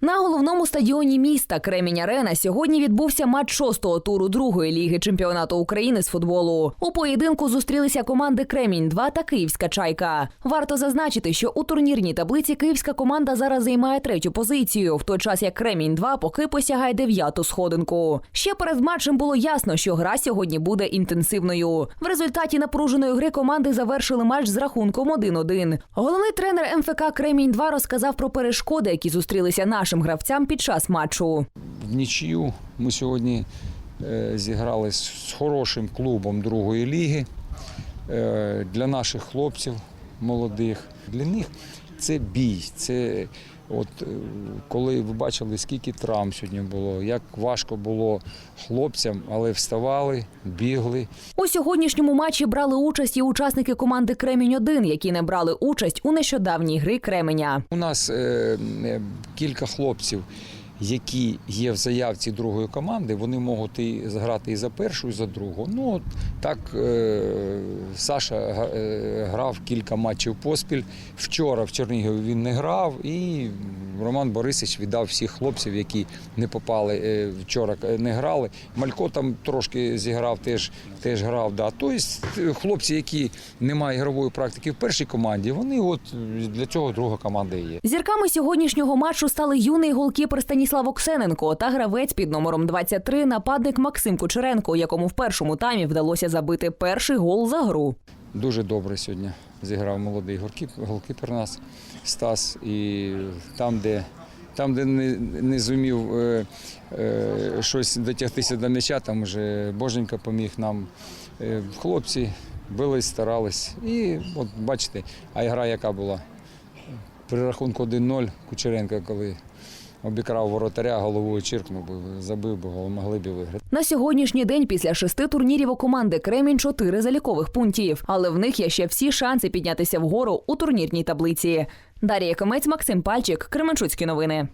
На головному стадіоні міста Кремінь Арена сьогодні відбувся матч шостого туру другої ліги чемпіонату України з футболу. У поєдинку зустрілися команди Кремінь 2 та Київська чайка. Варто зазначити, що у турнірній таблиці київська команда зараз займає третю позицію, в той час як Кремінь 2 поки посягає дев'яту сходинку. Ще перед матчем було ясно, що гра сьогодні буде інтенсивною. В результаті напруженої гри команди завершили матч з рахунком 1-1. Головний тренер МФК Кремінь 2 розказав про перешкоди, які зустрілися нашим гравцям під час матчу. В нічию ми сьогодні е, зіграли з хорошим клубом другої ліги Е, для наших хлопців молодих. Для них це бій. Це от е, коли ви бачили, скільки травм сьогодні було, як важко було хлопцям, але вставали, бігли. У сьогоднішньому матчі брали участь і учасники команди Кремінь 1 які не брали участь у нещодавній гри Кременя. У нас е, е, кілька хлопців, які є в заявці другої команди, вони можуть і зграти і за першу, і за другу. Ну от так е, Саша е, грав кілька матчів поспіль. Вчора в Чернігові він не грав, і Роман Борисович віддав всіх хлопців, які не попали е, вчора, не грали. Малько там трошки зіграв, теж, теж грав. Да. Тобто хлопці, які не мають ігрової практики в першій команді, вони от для цього друга команда є. Зірками сьогоднішнього матчу стали юний голкіпер Станіслав Оксененко та гравець під номером 23 нападник Максим Кучеренко, якому в першому таймі вдалося забити перший гол за гру. Дуже добре сьогодні зіграв молодий голкіп- голкіпер нас Стас. І там, де, там, де не, не зумів е, е, щось дотягтися до м'яча, там вже Боженька поміг нам. Е, хлопці бились, старались. І от бачите, а гра яка була. При рахунку 1-0 Кучеренко, коли обікрав воротаря, головою чиркнув би, забив би могли б виграти. На сьогоднішній день після шести турнірів у команди Кремінь чотири залікових пунктів, але в них є ще всі шанси піднятися вгору у турнірній таблиці. Дарія Комець, Максим Пальчик, Кременчуцькі новини.